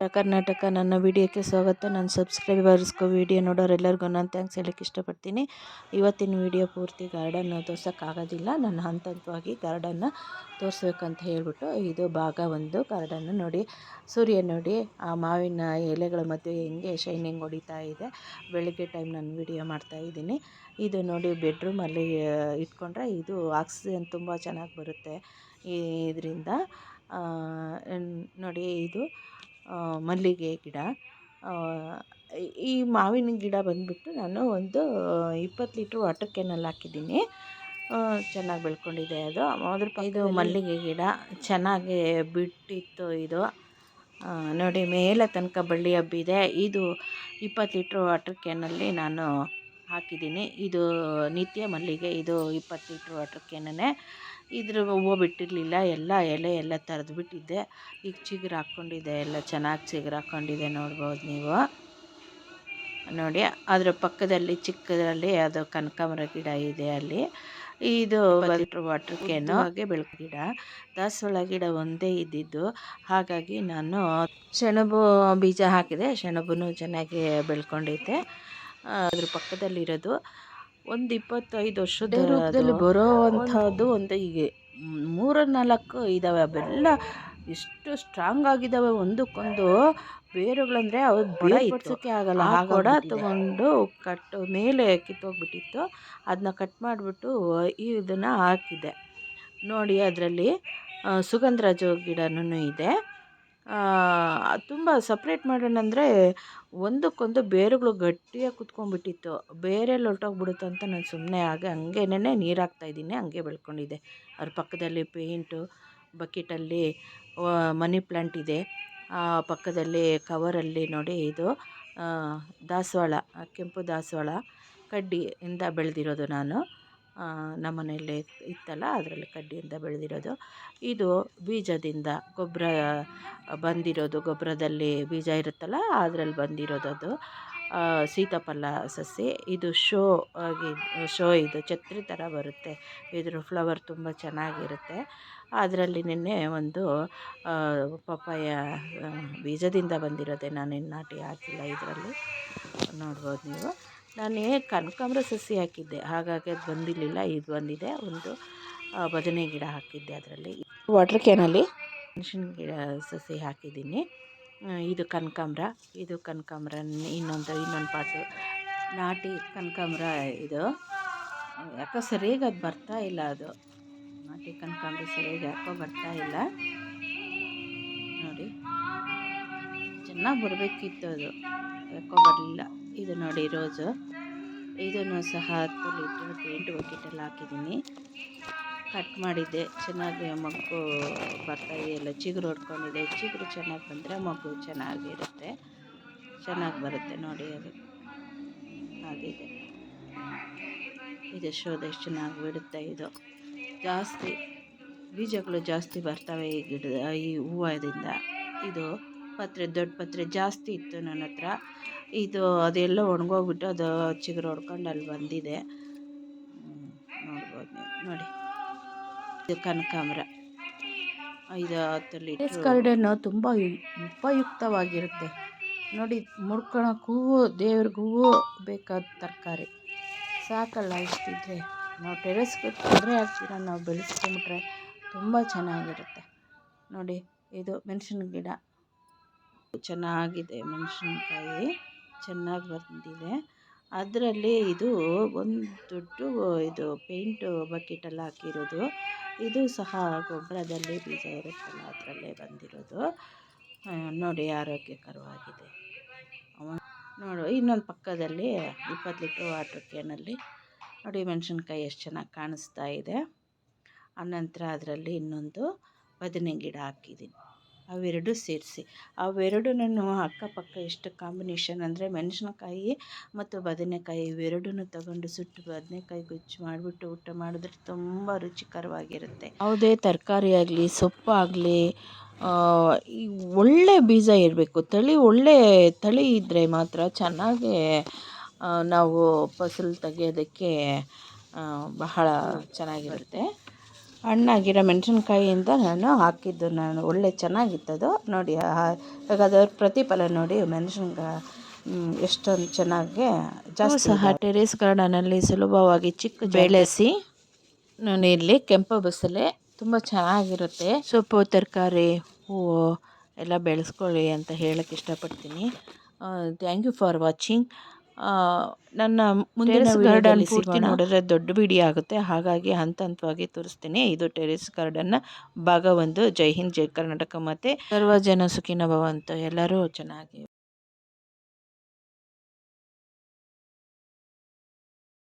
ಕರ್ನಾಟಕ ನನ್ನ ವಿಡಿಯೋಕ್ಕೆ ಸ್ವಾಗತ. ನನ್ನ ಸಬ್ಸ್ಕ್ರೈಬರ್ಸ್ಗೂ ವಿಡಿಯೋ ನೋಡೋರೆಲ್ಲರಿಗೂ ನಾನು ಥ್ಯಾಂಕ್ಸ್ ಹೇಳೋಕ್ಕೆ ಇಷ್ಟಪಡ್ತೀನಿ. ಇವತ್ತಿನ ವಿಡಿಯೋ ಪೂರ್ತಿ ಗಾರ್ಡನ್ ತೋರ್ಸೋಕ್ಕಾಗೋದಿಲ್ಲ. ನಾನು ಹಂತ ಹಂತವಾಗಿ ಗಾರ್ಡನ್ನ ತೋರಿಸ್ಬೇಕಂತ ಹೇಳಿಬಿಟ್ಟು ಇದು ಭಾಗ ಒಂದು ಗಾರ್ಡನ್ನು ನೋಡಿ. ಸೂರ್ಯ ನೋಡಿ, ಆ ಮಾವಿನ ಎಲೆಗಳ ಮಧ್ಯೆ ಹೆಂಗೆ ಶೈನಿಂಗ್ ಹೊಡಿತಾ ಇದೆ. ಬೆಳಗ್ಗೆ ಟೈಮ್ ನಾನು ವಿಡಿಯೋ ಮಾಡ್ತಾ ಇದ್ದೀನಿ. ಇದು ನೋಡಿ ಬೆಡ್ರೂಮಲ್ಲಿ ಇಟ್ಕೊಂಡ್ರೆ ಇದು ಆಕ್ಸಿಜನ್ ತುಂಬ ಚೆನ್ನಾಗಿ ಬರುತ್ತೆ. ಇದರಿಂದ ನೋಡಿ ಇದು ಮಲ್ಲಿಗೆ ಗಿಡ. ಈ ಮಾವಿನ ಗಿಡ ಬಂದುಬಿಟ್ಟು ನಾನು ಒಂದು ಇಪ್ಪತ್ತು ಲೀಟ್ರ್ ವಾಟರ್ ಕ್ಯಾನಲ್ಲಿ ಹಾಕಿದ್ದೀನಿ. ಚೆನ್ನಾಗಿ ಬೆಳ್ಕೊಂಡಿದೆ ಅದು. ಅದ್ರ ಇದು ಮಲ್ಲಿಗೆ ಗಿಡ. ಚೆನ್ನಾಗಿ ಬಿಟ್ಟಿತ್ತು ಇದು. ನೋಡಿ, ಮೇಲೆ ತನಕ ಬಳ್ಳಿ ಹಬ್ಬಿದೆ. ಇದು ಇಪ್ಪತ್ತು ಲೀಟ್ರ್ ವಾಟರ್ ಕ್ಯಾನಲ್ಲಿ ನಾನು ಹಾಕಿದ್ದೀನಿ. ಇದು ನಿತ್ಯ ಮಲ್ಲಿಗೆ ಇದು ಇಪ್ಪತ್ತು ಲೀಟ್ರ್ ವಾಟರ್ ಕ್ಯಾನೇ ಇದ್ರ ಹೂವು ಬಿಟ್ಟಿರಲಿಲ್ಲ ಎಲ್ಲ ಎಲೆ ಎಲ್ಲ ತರೆದು ಬಿಟ್ಟಿದ್ದೆ. ಈಗ ಚಿಗುರು ಹಾಕ್ಕೊಂಡಿದೆ ಎಲ್ಲ ಚೆನ್ನಾಗಿ ಚಿಗುರು ಹಾಕ್ಕೊಂಡಿದೆ ನೋಡ್ಬೋದು ನೀವು. ನೋಡಿ ಅದರ ಪಕ್ಕದಲ್ಲಿ ಚಿಕ್ಕದರಲ್ಲಿ ಅದು ಕನಕಾಂಬರ ಗಿಡ ಇದೆ ಅಲ್ಲಿ. ಇದು ವಾಟರ್ ಕ್ಯಾನು ಹಾಗೆ ಬೆಳಕು ಗಿಡ. ದಾಸವಾಳ ಗಿಡ ಒಂದೇ ಇದ್ದಿದ್ದು. ಹಾಗಾಗಿ ನಾನು ಸೆಣಬು ಬೀಜ ಹಾಕಿದೆ. ಸೆಣಬು ಚೆನ್ನಾಗಿ ಬೆಳ್ಕೊಂಡೈತೆ ಅದ್ರ ಪಕ್ಕದಲ್ಲಿರೋದು ಒಂದು ಇಪ್ಪತ್ತೈದು ವರ್ಷದ ರೂಪದಲ್ಲಿ ಬರೋ ಅಂಥದ್ದು ಒಂದು ಹೀಗೆ. ಮೂರು ನಾಲ್ಕು ಇದ್ದಾವೆ ಅವೆಲ್ಲ ಎಷ್ಟು ಸ್ಟ್ರಾಂಗ್ ಆಗಿದ್ದಾವೆ ಒಂದಕ್ಕೊಂದು. ಬೇರುಗಳಂದರೆ ಅವು ಬೇರ್ಪಡ್ಸೋಕ್ಕೆ ಆಗಲ್ಲ. ಆ ಕೊಡ ತೊಗೊಂಡು ಕಟ್ಟು ಮೇಲೆ ಕಿತ್ತೋಗ್ಬಿಟ್ಟಿತ್ತು. ಅದನ್ನ ಕಟ್ ಮಾಡಿಬಿಟ್ಟು ಇದನ್ನು ಹಾಕಿದೆ. ನೋಡಿ ಅದರಲ್ಲಿ ಸುಗಂಧರಾಜ ಗಿಡನೂ ಇದೆ. ತುಂಬ ಸಪ್ರೇಟ್ ಮಾಡೋಣ ಅಂದರೆ ಒಂದಕ್ಕೊಂದು ಬೇರುಗಳು ಗಟ್ಟಿಯಾಗಿ ಕುತ್ಕೊಂಡ್ಬಿಟ್ಟಿತ್ತು. ಬೇರೆ ಹೊರ್ಟೋಗ್ಬಿಡುತ್ತೆ ಅಂತ ನಾನು ಸುಮ್ಮನೆ ಹಾಗೆ ಹಂಗೇನೆ ನೀರು ಹಂಗೆ ಬೆಳ್ಕೊಂಡಿದೆ. ಅದ್ರ ಪಕ್ಕದಲ್ಲಿ ಪೇಂಟು ಬಕೆಟಲ್ಲಿ ಮನಿ ಪ್ಲ್ಯಾಂಟ್ ಇದೆ. ಪಕ್ಕದಲ್ಲಿ ಕವರಲ್ಲಿ ನೋಡಿ ಇದು ದಾಸವಾಳ, ಕೆಂಪು ದಾಸವಾಳ ಕಡ್ಡಿಯಿಂದ ಬೆಳೆದಿರೋದು ನಾನು. ನಮ್ಮ ಮನೆಯಲ್ಲಿ ಇತ್ತಲ್ಲ, ಅದರಲ್ಲಿ ಕಡ್ಡಿಯಿಂದ ಬೆಳೆದಿರೋದು. ಇದು ಬೀಜದಿಂದ ಗೊಬ್ಬರ ಬಂದಿರೋದು, ಗೊಬ್ಬರದಲ್ಲಿ ಬೀಜ ಇರುತ್ತಲ್ಲ, ಅದರಲ್ಲಿ ಬಂದಿರೋದು ಅದು. ಸೀತಾಫಲ ಸಸಿ ಇದು ಶೋ ಆಗಿ, ಶೋ ಇದು ಛತ್ರಿ ಥರ ಬರುತ್ತೆ. ಇದ್ರ ಫ್ಲವರ್ ತುಂಬ ಚೆನ್ನಾಗಿರುತ್ತೆ. ಅದರಲ್ಲಿ ನಿನ್ನೆ ಒಂದು ಪಪ್ಪಾಯ ಬೀಜದಿಂದ ಬಂದಿರೋದೆ ನಾನು ನಾಟಿ ಹಾಕಿಲ್ಲ ಇದರಲ್ಲಿ. ನೋಡ್ಬೋದು ನೀವು. ನಾನು ಕನಕಾಂಬ್ರ ಸಸಿ ಹಾಕಿದ್ದೆ. ಹಾಗಾಗಿ ಅದು ಬಂದಿರಲಿಲ್ಲ. ಇದು ಬಂದಿದೆ. ಒಂದು ಬದನೆ ಗಿಡ ಹಾಕಿದ್ದೆ ಅದರಲ್ಲಿ. ವಾಟ್ರ್ ಕ್ಯಾನಲ್ಲಿ ಮೆಣಸಿನ ಗಿಡ ಸಸಿ ಹಾಕಿದ್ದೀನಿ. ಇದು ಕನಕಾಂಬ್ರ. ಇದು ಕನಕಾಂಬ್ರ ಇನ್ನೊಂದು ಇನ್ನೊಂದು ಪಾಟು ನಾಟಿ ಕನಕಾಂಬ್ರ ಇದು. ಯಾಕೋ ಸರಿಯಾಗಿ ಅದು ಬರ್ತಾ ಇಲ್ಲ ಅದು. ನಾಟಿ ಕನಕಾಂಬ್ರ ಸರಿಯಾಗಿ ಯಾಕೋ ಬರ್ತಾ ಇಲ್ಲ. ನೋಡಿ. ಚೆನ್ನಾಗಿ ಬರಬೇಕಿತ್ತು ಅದು. ಯಾಕೋ ಬರಲಿಲ್ಲ. ಇದು ನೋಡಿ ರೋಜು ಇದನ್ನು ಸಹ ಹತ್ತು ಲೀಟ್ರ್ ಪೇಂಟ್ ಬಕೆಟಲ್ಲಿ ಹಾಕಿದ್ದೀನಿ. ಕಟ್ ಮಾಡಿದ್ದೆ. ಚೆನ್ನಾಗಿ ಮಗ್ಗು ಬರ್ತಾಯಿದೆಯಲ್ಲ ಚಿಗುರು ಹೊಡ್ಕೊಂಡಿದೆ. ಚಿಗುರು ಚೆನ್ನಾಗಿ ಬಂದರೆ ಮಗು ಚೆನ್ನಾಗಿರುತ್ತೆ. ಚೆನ್ನಾಗಿ ಬರುತ್ತೆ ನೋಡಿ ಅದು. ಹಾಗಿದೆ ಇದು ಶೋಧ ಎಷ್ಟು ಚೆನ್ನಾಗಿ ಬಿಡುತ್ತೆ ಇದು. ಜಾಸ್ತಿ ಬೀಜಗಳು ಜಾಸ್ತಿ ಬರ್ತವೆ ಈ ಗಿಡದ ಈ ಹೂವದಿಂದ. ಇದು ಪತ್ರೆ, ದೊಡ್ಡ ಪತ್ರೆ ಜಾಸ್ತಿ ಇತ್ತು ನನ್ನ ಹತ್ರ. ಇದು ಅದೆಲ್ಲ ಒಣಗೋಗ್ಬಿಟ್ಟು ಅದು ಚಿಗುರು ಹೊಡ್ಕೊಂಡು ಅಲ್ಲಿ ಬಂದಿದೆ. ನೋಡ್ಬೋದು ನೋಡಿ. ಇದು ಕನಕಾಂಬ್ರ. ಐದು, ಹತ್ತು ಲೀಟರ್ ಗಾರ್ಡನ್ನು ತುಂಬ ಉಪಯುಕ್ತವಾಗಿರುತ್ತೆ. ನೋಡಿ ಮುಡ್ಕೊಳಕ್ಕೂ ದೇವ್ರಿಗೂ ಬೇಕಾದ ತರಕಾರಿ. ಸಾಕಲ್ಲ ಇಷ್ಟಿದ್ರೆ. ನಾವು ಟೆರೆಸ್ಗೆ ತೊಂದರೆ ಆಗ್ತೀರ ನಾವು ಬೆಳೆಸ್ಕೊಂಬಿಟ್ರೆ ತುಂಬ ಚೆನ್ನಾಗಿರುತ್ತೆ. ನೋಡಿ, ಇದು ಮೆಣಸಿನ ಗಿಡ. ಚೆನ್ನಾಗಿದೆ ಮೆಣಸಿನ್ಕಾಯಿ. ಚೆನ್ನಾಗಿ ಬಂದಿದೆ. ಅದರಲ್ಲಿ ಇದು ಒಂದು ದೊಡ್ಡ ಇದು ಪೇಂಟು ಬಕೆಟಲ್ಲಿ ಹಾಕಿರೋದು. ಇದು ಸಹ ಗೊಬ್ಬರದಲ್ಲಿ ಬೀಜ ಇರುತ್ತಲ್ಲ, ಅದರಲ್ಲೇ ಬಂದಿರೋದು. ನೋಡಿ ಆರೋಗ್ಯಕರವಾಗಿದೆ. ನೋಡು, ಇನ್ನೊಂದು ಪಕ್ಕದಲ್ಲಿ ಇಪ್ಪತ್ತು ಲೀಟ್ರ್ ವಾಟ್ರ್ ಕ್ಯಾನಲ್ಲಿ ನೋಡಿ ಮೆಣಸಿನ್ಕಾಯಿ ಎಷ್ಟು ಚೆನ್ನಾಗಿ ಕಾಣಿಸ್ತಾ ಇದೆ. ಆನಂತರ ಅದರಲ್ಲಿ ಇನ್ನೊಂದು ಬದನೆ ಗಿಡ ಹಾಕಿದ್ದೀನಿ. ಅವೆರಡು ಸೇರಿಸಿ. ಅವೆರಡನ್ನು ಅಕ್ಕಪಕ್ಕ ಎಷ್ಟು ಕಾಂಬಿನೇಷನ್ ಅಂದರೆ ಮೆಣಸಿನಕಾಯಿ ಮತ್ತು ಬದನೆಕಾಯಿ ಇವೆರಡನ್ನೂ ತಗೊಂಡು ಸುಟ್ಟು ಬದನೆಕಾಯಿ ಗೊಜ್ಜು ಮಾಡಿಬಿಟ್ಟು ಊಟ ಮಾಡಿದ್ರೆ ತುಂಬ ರುಚಿಕರವಾಗಿರುತ್ತೆ. ಯಾವುದೇ ತರಕಾರಿ ಆಗಲಿ ಸೊಪ್ಪಾಗಲಿ ಈ ಒಳ್ಳೆ ಬೀಜ ಇರಬೇಕು. ತಳಿ ಒಳ್ಳೆ ತಳಿ ಇದ್ದರೆ ಮಾತ್ರ ಚೆನ್ನಾಗಿ ನಾವು ಫಸಲು ತೆಗೆಯೋದಕ್ಕೆ ಬಹಳ ಚೆನ್ನಾಗಿರುತ್ತೆ. ಹಣ್ಣಾಗಿರೋ ಮೆಣಸಿನ್ಕಾಯಿಯಿಂದ ನಾನು ಹಾಕಿದ್ದು ನಾನು. ಒಳ್ಳೆ ಚೆನ್ನಾಗಿತ್ತದು. ನೋಡಿ ಹಾಗಾದ್ರೆ ಪ್ರತಿಫಲ ನೋಡಿ ಮೆಣಸಿನ್ಕಾಯಿ ಎಷ್ಟೊಂದು ಚೆನ್ನಾಗಿ ಜಾಸ್ತಿ ಸಹ ಟೆರೇಸ್ ಗಾರ್ಡನಲ್ಲಿ ಸುಲಭವಾಗಿ ಚಿಕ್ಕ ಬೆಳೆಸಿ ನಾನು ಇಲ್ಲಿ ಕೆಂಪು ಬಸಳೆ ತುಂಬ ಚೆನ್ನಾಗಿರುತ್ತೆ. ಸೊಪ್ಪು ತರಕಾರಿ ಹೂವು ಎಲ್ಲ ಬೆಳೆಸ್ಕೊಳ್ಳಿ ಅಂತ ಹೇಳಕ್ಕೆ ಇಷ್ಟಪಡ್ತೀನಿ. ಥ್ಯಾಂಕ್ ಯು ಫಾರ್ ವಾಚಿಂಗ್ ನನ್ನ ಮುಂದಿನ ಗಾರ್ಡನ್ ಪೂರ್ತಿ ನೋಡಿದ್ರೆ ದೊಡ್ಡ ಬಿಡಿ ಆಗುತ್ತೆ. ಹಾಗಾಗಿ ಹಂತ ಹಂತವಾಗಿ ತೋರಿಸ್ತೀನಿ. ಇದು ಟೆರೇಸ್ ಗಾರ್ಡನ್ನ ಭಾಗ ಒಂದು ಜೈ ಹಿಂದ್ ಜೈ ಕರ್ನಾಟಕ ಮತ್ತೆ ಸರ್ವ ಜನ ಸುಖಿನ ಭವಂತು. ಎಲ್ಲರೂ ಚೆನ್ನಾಗಿ